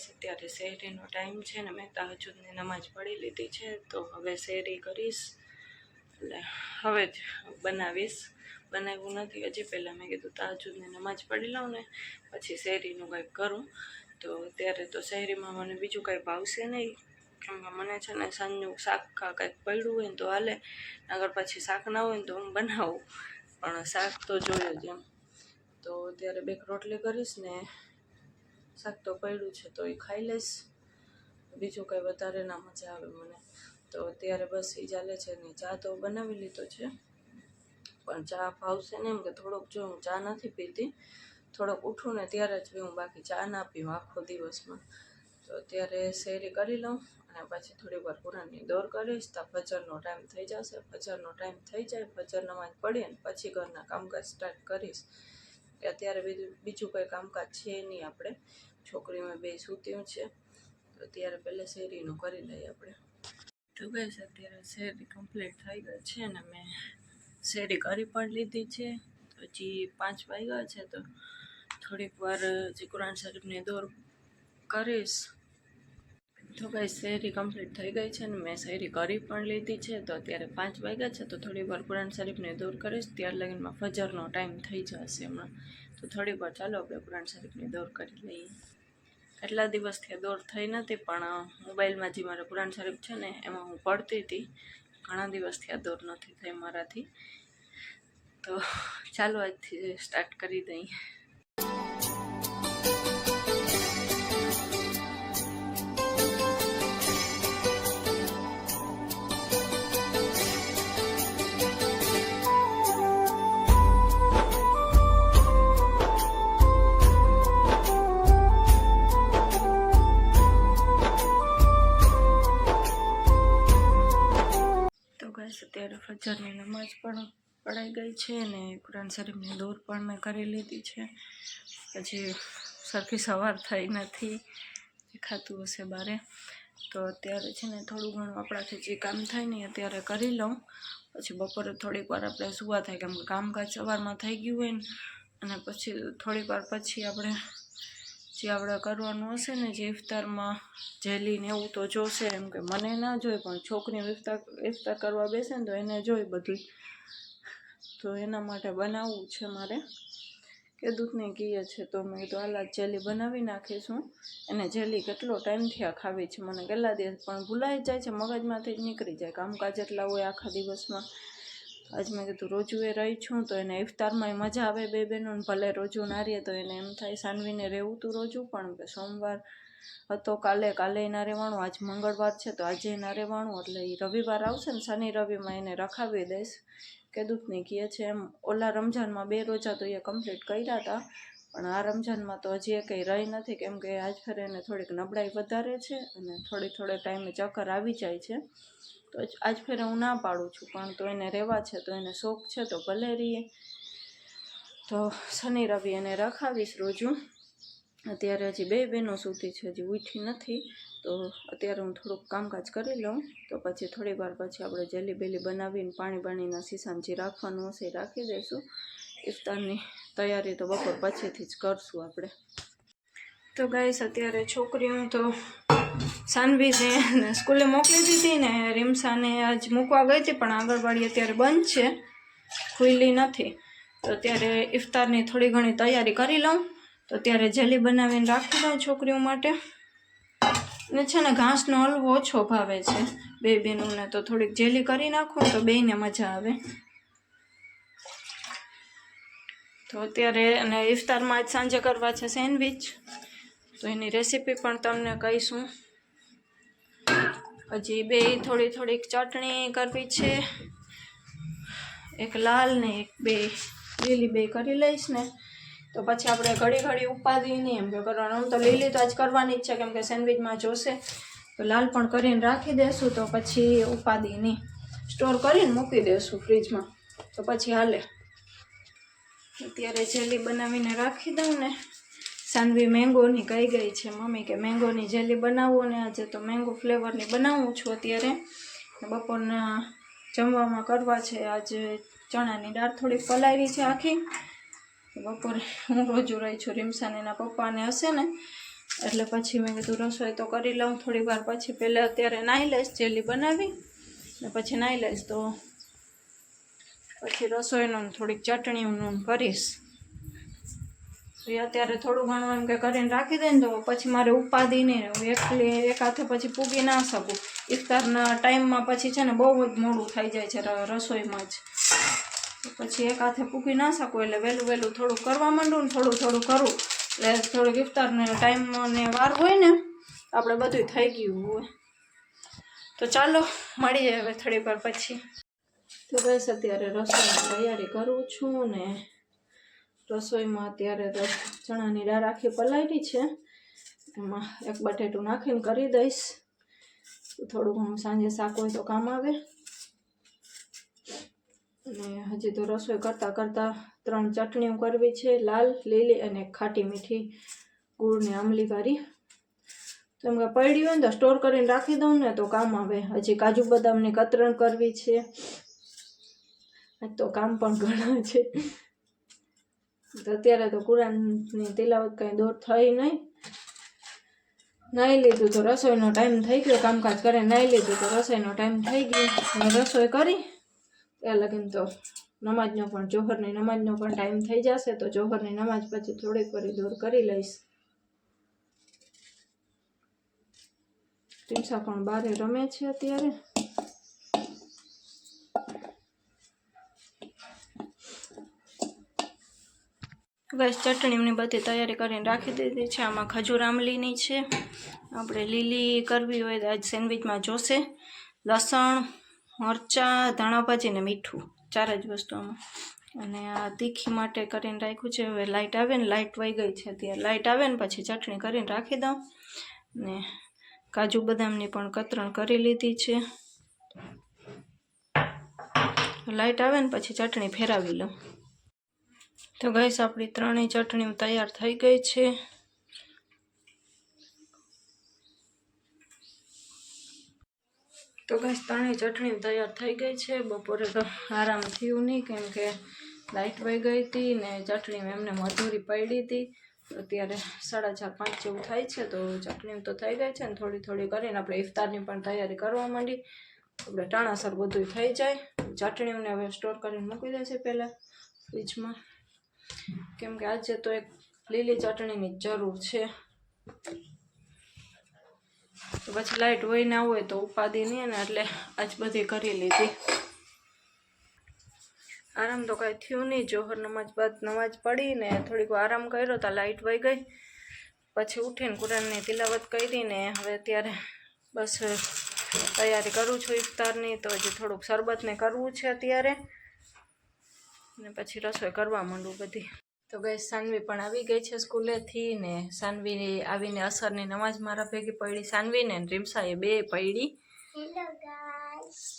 Guys અત્યારે શહેરીનો time છે ને મેં તાહજુદની નમાજ પઢી લીધી છે, તો હવે શેરી કરીશ. એટલે હવે જ બનાવીશ. બનાવ્યું નથી હજી, પહેલાં મેં કીધું તાહજુદની નમાજ પડી લઉં ને, પછી શહેરીનું કંઈક કરું. તો ત્યારે તો શહેરીમાં મને બીજું કંઈ ભાવશે નહીં. કેમ કે મને છે ને સાંજનું શાક કંઈક પડ્યું હોય ને તો હાલે નગર પછી શાક ના હોય ને તો હું બનાવું. પણ શાક તો જોઈએ જ એમ. તો ત્યારે બેક રોટલી કરીશ ને શાક તો પડ્યું છે તો એ ખાઈ લઈશ. બીજું કંઈ વધારે ના મજા આવે મને. તો અત્યારે બસ એ ચાલે છે ને, ચા તો બનાવી લીધો છે. પણ ચા ભાવશે ને એમ કે થોડોક જો હું ચા નથી પીતી, થોડોક ઉઠું ને ત્યારે જ હું બાકી ચા ના પીવું આખો દિવસમાં. તો અત્યારે શેરી કરી લઉં અને પછી થોડી વાર કુરાનની દોર કરીશ, તો ફજરનો ટાઈમ થઈ જશે. ફજરનો ટાઈમ થઈ જાય, ફજર નમાજ પડીએ ને પછી ઘરના કામકાજ સ્ટાર્ટ કરીશ. કે અત્યારે બીજું બીજું કંઈ કામકાજ છે નહીં આપણે. છોકરીમાં બે સૂત્યું છે, તો અત્યારે પહેલાં શેરીનું કરી લઈએ આપણે. તો બસ અત્યારે શેરી કમ્પ્લીટ થઈ ગઈ છે અને મેં શેરી કરી પણ લીધી છે. હજી પાંચ વાગ્યા છે, તો થોડીક વાર જે કુરાન શરીફને દોર કરીશ. તો કઈ શેરી કમ્પ્લીટ થઈ ગઈ છે અને મેં શેરી કરી પણ લીધી છે, તો અત્યારે પાંચ વાગ્યા છે, તો થોડી વાર કુરાન શરીફને દૂર કરીશ. ત્યાર લગીનમાં ફજરનો ટાઈમ થઈ જશે હમણાં. તો થોડી વાર ચાલો આપણે કુરાન શરીફની દોર કરી લઈએ. કેટલા દિવસથી દોર થઈ નથી, પણ મોબાઈલમાં જે મારે કુરાન શરીફ છે ને, એમાં હું પડતી હતી. ઘણા દિવસથી આ દોર નથી થઈ મારાથી. તો ચાલો આજથી સ્ટાર્ટ કરી દઈએ. અત્યારે ફજરની નમાજ પણ પડાઈ ગઈ છે અને કુરાન શરીફની દોર પણ મેં કરી લીધી છે. પછી સરખી સવાર થઈ નથી, દેખાતું હશે બારે. તો અત્યારે છે ને થોડું ઘણું આપણાથી જે કામ થાય ને અત્યારે કરી લઉં. પછી બપોરે થોડીક વાર આપણે સુવા થાય, કેમ કે કામકાજ સવારમાં થઈ ગયું હોય ને, અને પછી થોડીક વાર પછી આપણે જે આપણે કરવાનું હશે ને જે ઇફતારમાં જેલીને એવું તો જોશે એમ કે મને ના જોઈ પણ છોકરીઓ ઇફતાર ઇફતાર કરવા બેસે ને તો એને જોઈ બધી તો એના માટે બનાવવું છે મારે. કે દૂધને કીએ છે તો મેં તો આલા જેલી બનાવી નાખીશું. એને જેલી કેટલો ટાઈમથી આ ખાવી છે મને કેટલા દિવસ પણ ભૂલાઈ જાય છે, મગજમાંથી જ નીકળી જાય. કામકાજ એટલા હોય આખા દિવસમાં. આજ મેં કીધું, રોજુ એ રહી છું તો એને ઇફતારમાં મજા આવે બે બહેનોને ભલે રોજુ ના રહીએ તો એને એમ થાય, સાનવીને રહેવું તું રોજુ પણ કે સોમવાર હતો, કાલે કાલે ના રહેવાનું, આજ મંગળવાર છે તો આજે ના રહેવાનું, એટલે એ રવિવાર આવશે ને શનિ રવિમાં એને રખાવી દઈશ. કે દૂધની કહે છે એમ, ઓલા રમઝાનમાં બે રોજા તો એ કમ્પ્લીટ કર્યા હતા પણ આ રમઝાનમાં તો હજી એ કંઈ રહી નથી, કેમ કે આજ ફેરે એને થોડીક નબળાઈ વધારે છે અને થોડી થોડે ટાઈમે ચક્કર આવી જાય છે. તો આજ ફેરે હું ના પાડું છું, પણ તો એને રહેવા છે, તો એને શોખ છે, તો ભલે રહીએ તો શનિ, રવિ એને રખાવીશ રોજું. અત્યારે હજી બે બહેનો સુધી છે, હજી ઉઠી નથી. તો અત્યારે હું થોડુંક કામકાજ કરી લઉં. તો પછી થોડી વાર પછી આપણે જેલી બેલી બનાવીને પાણી બાણીના સીસામાં જે રાખવાનું હશે એ રાખી દઈશું. ઇફતારની તૈયારી તો બપોર પછીથી જ કરશું આપણે. તો ગાઈસ, અત્યારે છોકરીઓ તો સાનવીને સ્કૂલે મોકલી દીધી ને, રીમસાને આજ મૂકવા ગઈ હતી, પણ આંગણવાડી અત્યારે બંધ છે, ખુલ્લી નથી. તો અત્યારે ઇફતારની થોડી ઘણી તૈયારી કરી લઉં. તો અત્યારે જેલી બનાવીને રાખી દઉં છોકરીઓ માટે. ને છે ને ઘાસનો હલવો ઓછો ભાવે છે. બે બેનોને તો થોડીક જેલી કરી નાખું તો બેયને મજા આવે. તો અત્યારે અને ઇફતારમાં આજ સાંજે કરવા છે સેન્ડવિચ. તો એની રેસીપી પણ તમને કહીશું. હજી બે થોડી થોડીક ચટણી કરવી છે. એક લાલ ને એક બે લીલી બે કરી લઈશ ને. તો પછી આપણે ઘડી ઘડી ઉપાધિ નહીં એમ કે કરવાનું. આમ તો લીલી તો આજ કરવાની જ છે, કેમ કે સેન્ડવિચમાં જોશે. તો લાલ પણ કરીને રાખી દેશું, તો પછી ઉપાધિ નહીં સ્ટોર કરીને મૂકી દેશું ફ્રીજમાં. તો પછી હાલે. અત્યારે જેલી બનાવીને રાખી દઉં ને, સાનવી મેંગોની કહી ગઈ છે મમ્મી કે મેંગોની જેલી બનાવો ને આજે તો મેંગો ફ્લેવરની બનાવું છું અત્યારે. બપોરના જમવામાં કરવા છે આજે ચણાની દાળ થોડીક પલાળી છે આખી. બપોરે હું રોજુ રહી છું, રીમસાન એના પપ્પાને હશે ને, એટલે પછી મેં કીધું રસોઈ તો કરી લઉં થોડી વાર પછી પહેલાં અત્યારે નાહી લઈશ જેલી બનાવી ને પછી નાહી લઈશ તો પછી રસોઈનું થોડીક ચટણીનું કરીશ. એ અત્યારે થોડું ઘણું એમ કે કરીને રાખી દે ને તો પછી મારે ઉપાધિ નહીં હું એકલી એક હાથે પછી પૂગી ના શકું. ઇફતારના ટાઈમમાં પછી છે ને બહુ જ મોડું થઈ જાય છે રસોઈમાં જ. પછી એક હાથે પૂગી ના શકું એટલે વહેલું વહેલું થોડું કરવા માંડું ને થોડું થોડું કરું. એટલે થોડુંક ઇફતારને ટાઈમને વાર હોય ને આપણે બધું થઈ ગયું હોય. તો ચાલો, મળીએ હવે થોડી વાર પછી. તો બસ અત્યારે રસોઈની તૈયારી કરું છું ને રસોઈમાં અત્યારે તો ચણાની દાળ આખી પલાળી છે. એમાં એક બટેટું નાખીને કરી દઈશ. થોડું ઘણું સાંજે શાક હોય તો કામ આવે. અને હજી તો રસોઈ કરતાં કરતાં ત્રણ ચટણીઓ કરવી છે, લાલ, લીલી અને ખાટી મીઠી ગુળને આમલીવાળી તો એમ કે પડી હોય ને તો સ્ટોર કરીને રાખી દઉં ને તો કામ આવે. હજી કાજુ બદામની કતરણ કરવી છે. આજ તો કામ પણ ઘણા છે. તો અત્યારે તો કુરાનની તિલાવત કંઈ દૂર થઈ નહીં. નાહી લીધું તો રસોઈનો ટાઈમ થઈ ગયો, કામકાજ કરે નાહી લીધું તો રસોઈનો ટાઈમ થઈ ગયો. રસોઈ કરી. ત્યાં લગીન તો નમાજનો પણ, જોહરની નમાજનો પણ ટાઈમ થઈ જશે તો જોહરની નમાજ પછી થોડીક વાર દૂર કરી લઈશ. ટીમસા પણ બારે રમે છે અત્યારે. બસ ચટણીની બધી તૈયારી કરીને રાખી દીધી છે. આમાં ખજૂર આમલીની છે. આપણે લીલી કરવી હોય તો આજ સેન્ડવિચમાં જોશે. લસણ, મરચાં, ધાણાભાજી ને મીઠું. ચાર જ વસ્તુ આમાં. અને આ તીખી માટે કરીને રાખ્યું છે. હવે લાઇટ આવે ને લાઇટ વહી ગઈ છે ત્યારે લાઇટ આવે ને પછી ચટણી કરીને રાખી દઉં. ને કાજુ બદામની પણ કતરણ કરી લીધી છે. લાઇટ આવે ને પછી ચટણી ફેરવી લઉં. તો ગઈસ, આપણી ત્રણેય ચટણીઓ તૈયાર થઈ ગઈ છે. તો ગઈસ, ત્રણેય ચટણીઓ તૈયાર થઈ ગઈ છે. બપોરે તો આરામ થયું નહીં, કેમ કે લાઇટ વહી ગઈ હતી ને ચટણી એમને મજૂરી પડી હતી. અત્યારે સાડા ચાર પાંચ જેવું થાય છે, તો ચટણી તો થઈ ગઈ છે ને થોડી થોડી કરીને આપણે ઇફતારની પણ તૈયારી કરવા માંડી. આપણે ટાણાસર બધું થઈ જાય. ચટણીઓને હવે સ્ટોર કરીને મૂકી દે છે પહેલાં ફ્રીજમાં. કેમ કે આજે તો એક લીલી ચટણીની જરૂર છે. તો પછી લાઇટ હોય ના હોય તો ઉપાધિ નહીં ને એટલે આજ બધી કરી લીધી. આરામ તો કાંઈ થયું નહીં. જોહર નમાજ બાદ નમાજ પડીને થોડીક આરામ કર્યો તો લાઇટ વહી ગઈ. પછી ઉઠીને કુરાનની તિલાવત કરીને હવે અત્યારે બસ તૈયારી કરું છું ઇફતારની તો હજી થોડુંક શરબતને કરવું છે અત્યારે. ને પછી રસોઈ કરવા માંડું બધી. તો ગઈ સાનવી પણ આવી ગઈ છે સ્કૂલેથી ને સાનવી આવીને અસરની નમાજ મારા ભેગી પડી. સાનવી ને રીમસાએ બે પડી.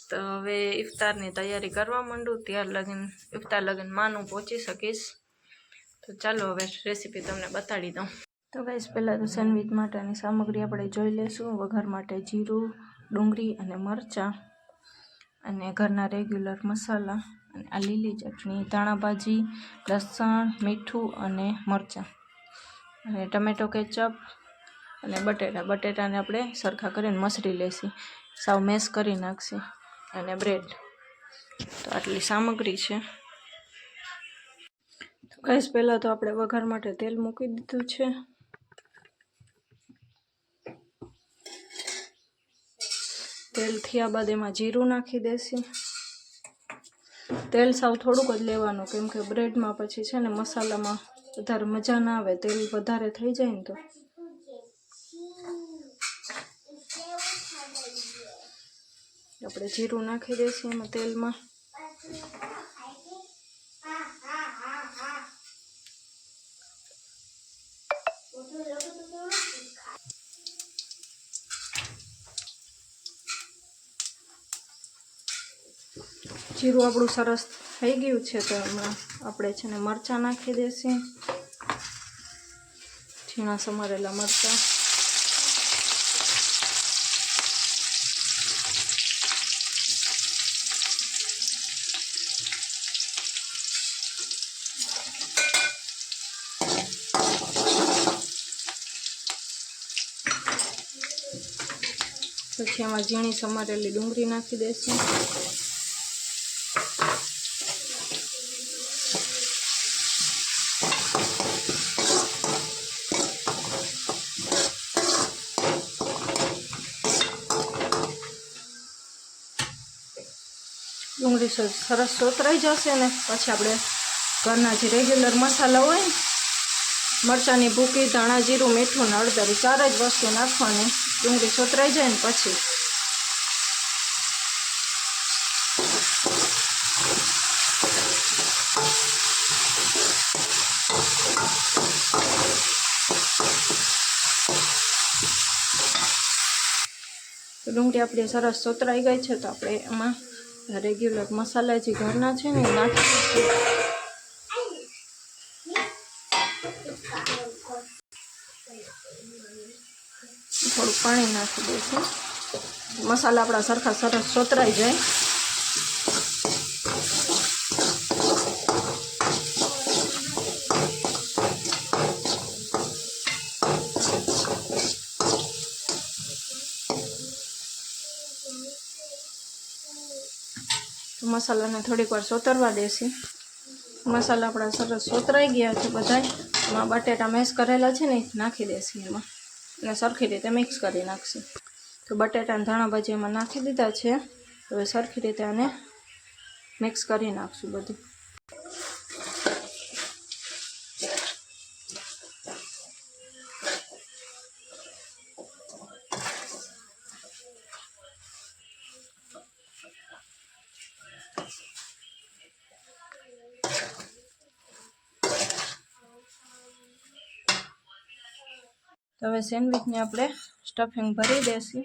તો હવે ઇફતારની તૈયારી કરવા માંડું. ત્યાર લગન ઇફતાર લગીન માનું પહોંચી શકીશ. તો ચાલો હવે રેસીપી તમને બતાડી દઉં. તો ગાઈસ પહેલાં તો સેન્ડવિચ માટેની સામગ્રી આપણે જોઈ લઈશું. વઘાર માટે જીરું ડુંગળી અને મરચાં અને ઘરના રેગ્યુલર મસાલા. અને આ લીલી ચટણી, ધાણાભાજી, લસણ, મીઠું અને મરચાં. અને ટમેટો કેચઅપ અને બટેટા. બટેટાને આપણે સરખા કરીને મસરી લેશી. સાવ મેશ કરી નાખશી અને બ્રેડ. તો આટલી સામગ્રી છે. તો ગેસ પહેલાં તો આપણે વઘાર માટે તેલ મૂકી દીધું છે. તેલ થયા બાદ એમાં જીરું નાખી દેશી. તેલ સાવ થોડુંક જ લેવાનું, કેમ કે બ્રેડમાં પછી છે ને મસાલામાં વધારે મજા ના આવે, તેલ વધારે થઈ જાય ને તો. આપણે જીરું નાખી દઈશું એમાં તેલમાં. જીરું આપણું સરસ થઈ ગયું છે તો હમણાં આપણે છે ને મરચાં નાખી દેશે. ઝીણા સમારેલા મરચાં. પછી એમાં ઝીણી સમારેલી ડુંગળી નાખી દેશું. ડુંગળી સરસ સોતરાઈ જશે ને પછી આપણે ઘરના જે રેગ્યુલર મસાલા હોય ને, મરચાંની ભૂકી, ધાણા, જીરું, મીઠું ને હળદર, ચાર જ વસ્તુ નાખવાની, ડુંગળી સોતરાઈ જાય ને પછી. ડુંગળી આપણી સરસ સોતરાઈ ગઈ છે, તો આપણે એમાં રેગ્યુલર મસાલા જે ઘરના છે ને નાખી થોડું પાણી નાખી દઈશું. મસાલા આપણા સરખા સરસ સોતરાઈ જાય. મસાલાને થોડીક વાર સોતરવા દેશે મસાલા આપણા સરસ સોતરાઈ ગયા છે બધાય. એમાં બટેટા મેશ કરેલા છે ને નાખી દેશે એમાં. અને સરખી રીતે મિક્સ કરી નાખશે. તો બટેટાને ધાણા ભાજી એમાં નાખી દીધા છે. હવે સરખી રીતે આને મિક્સ કરી નાખશું બધું. તો હવે સેન્ડવિચને આપણે સ્ટફિંગ ભરી દેશું.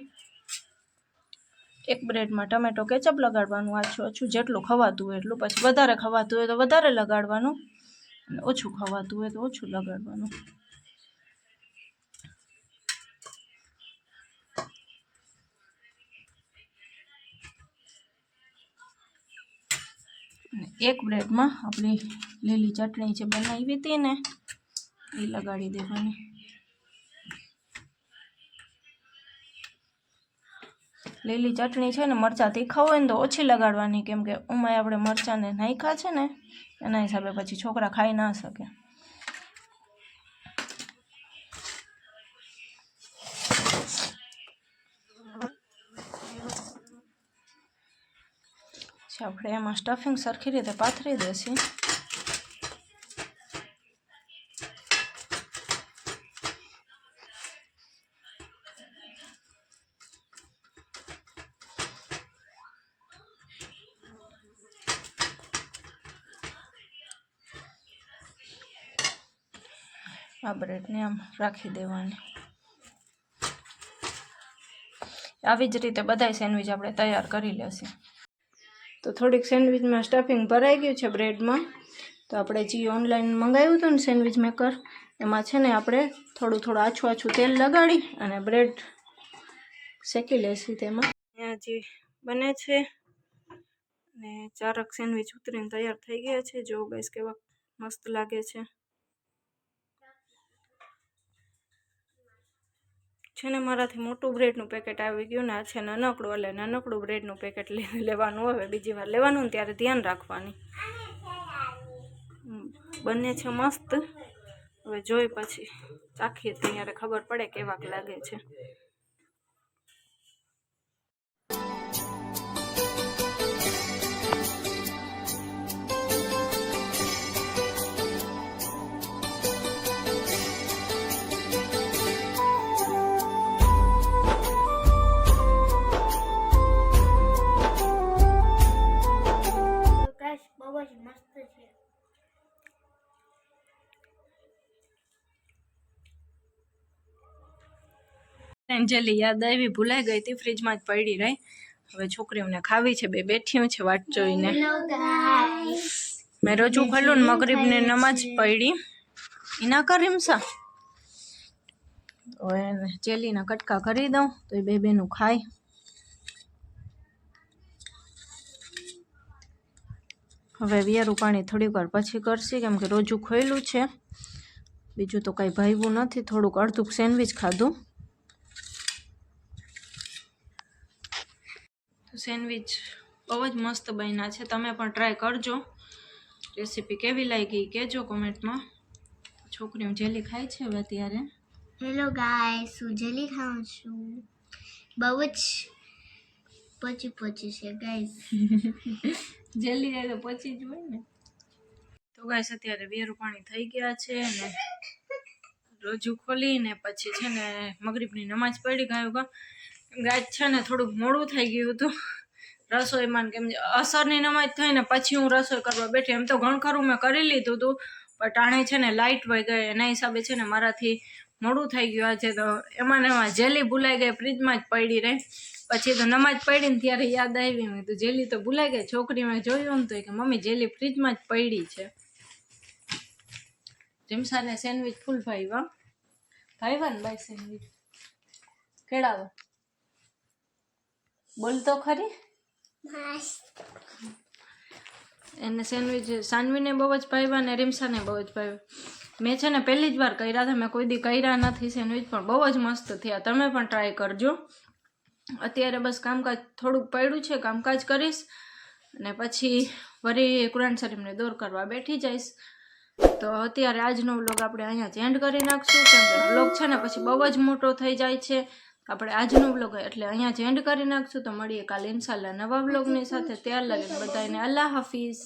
એક બ્રેડમાં ટમેટો કેચઅપ લગાડવાનું આછું ઓછું જેટલું ખવાતું હોય એટલું, પછી વધારે ખવાતું હોય તો વધારે લગાડવાનું, અને ઓછું ખવાતું હોય તો ઓછું લગાડવાનું. અને એક બ્રેડમાં આપણી લીલી ચટણી જે બનાવી હતી ને, એ લગાડી દેવાની. લીલી ચટણી છે ને મરચાં તીખા હોય ને તો ઓછી લગાડવાની. કેમ કે ઉમાય આપણે મરચાંને નાખ્યા છે ને, એના હિસાબે પછી છોકરા ખાઈ ના શકે. આપણે એમાં સ્ટફિંગ સરખી રીતે પાથરી દેશું આ બ્રેડને આમ રાખી દેવાની. આવી જ રીતે બધાય સેન્ડવિચ આપણે તૈયાર કરી લેશું. તો થોડીક સેન્ડવિચમાં સ્ટફિંગ ભરાઈ ગયું છે બ્રેડમાં. તો આપણે જે ઓનલાઈન મંગાવ્યું હતું ને સેન્ડવિચ મેકર, એમાં છે ને આપણે થોડું થોડું આછું આછું તેલ લગાડી અને બ્રેડ શેકી લેશું તેમાં. અહીંયા જે બને છે ને ચારક સેન્ડવિચ ઉતરીને તૈયાર થઈ ગયા છે. જો ગઈશ કેવા મસ્ત લાગે છે. છે ને મારાથી મોટું બ્રેડનું પેકેટ આવી ગયું ને આ છે નાનકડું, એટલે નાનકડું બ્રેડનું પેકેટ લેવાનું હવે, બીજી વાર લેવાનું ને ત્યારે ધ્યાન રાખવાની. બંને છે મસ્ત. હવે જોઈ પછી, ચાખીએ ત્યારે ખબર પડે કેવાક લાગે છે. બહુ જ મસ્ત છે એન્જેલી યાદ આવી ભૂલાઈ ગઈ હતી ફ્રીજમાં જ પડી રહી. હવે છોકરીઓને ખાવી છે બે બેઠી છે વાટ જોઈને. મેં રજૂ ખોલ્યું ને મગરીબની નમાજ પડી. એના કરીમ સા તો એને ચેલીના કટકા કરી દઉં તો એ બે બેનું ખાય. હવે વિયારું પાણી થોડીક વાર પછી કરશે કેમ કે રોજું ખોયેલું છે. બીજું તો કાંઈ ભાવ્યું નથી થોડુંક અડધુંક સેન્ડવિચ ખાધું. સેન્ડવિચ બહુ જ મસ્ત બન્યા છે તમે પણ ટ્રાય કરજો. રેસીપી કેવી લાગી કહેજો કોમેન્ટમાં. છોકરીઓ જેલી ખાય છે હવે અત્યારે. હેલો ગાય હું જેલી ખાઉં છું. બહુ જ પચી પચી છે ગાઈસ. જેલી જાય તો પછી જ હોય ને. તો ગાઈસ, અત્યારે વેરું પાણી થઈ ગયા છે ને રોજુ ખોલીને પછી છે ને મગરીબની નમાજ પડી ગયો ગાય છે ને થોડુંક મોડું થઈ ગયું હતું. રસોઈમાં કેમ અસરની નમાજ થઈ ને પછી હું રસોઈ કરવા બેઠી. એમ તો ઘણું ખરું મેં કરી લીધું હતું પણ ટાણે છે ને લાઇટ વહી ગઈ. એના હિસાબે છે ને મારાથી મોડું થઈ ગયું આજે તો. એમાં ને એમાં જેલી ભૂલાઈ ગઈ, ફ્રીજમાં જ પડી રહી. પછી તો નમાજ પડી ને ત્યારે યાદ આવી મેં તો જેલી તો ભૂલાઈ ગઈ છોકરી મેં જોયું ને તો કે, મમ્મી, જેલી ફ્રીજમાં જ પડી છે. જીમસાને સેન્ડવિચ ફૂલ ભાઈવા ભાઈવા ને ભાઈ સેન્ડવિચ. કેળાવો બોલ તો ખરી. એને સેન્ડવિચ સાનવીને બહુ જ ભાવ્યા ને રીમસાને બહુ જ ભાવ્યા મેં છે ને પહેલી જ વાર કર્યા હતા, મેં કોઈ દી કર્યા નથી સેન્ડવિચ, પણ બહુ જ મસ્ત થયા. તમે પણ ટ્રાય કરજો. અત્યારે બસ કામકાજ થોડુંક પડ્યું છે, કામકાજ કરીશ અને પછી વળી કુરાન શરીફને દોર કરવા બેઠી જઈશ. તો અત્યારે આજનો વ્લોગ આપણે અહીંયા જ એન્ડ કરી નાખશું. કેમ કે વ્લોગ છે ને પછી બહુ જ મોટો થઈ જાય છે. આપણે આજનો વ્લોગ એટલે અહીંયા જ એન્ડ કરી નાખશું. તો મળીએ કાલે ઇન્શાલ્લાહ નવા વ્લોગની સાથે. ત્યાર લાગે બધાને અલ્લાહ હાફિઝ.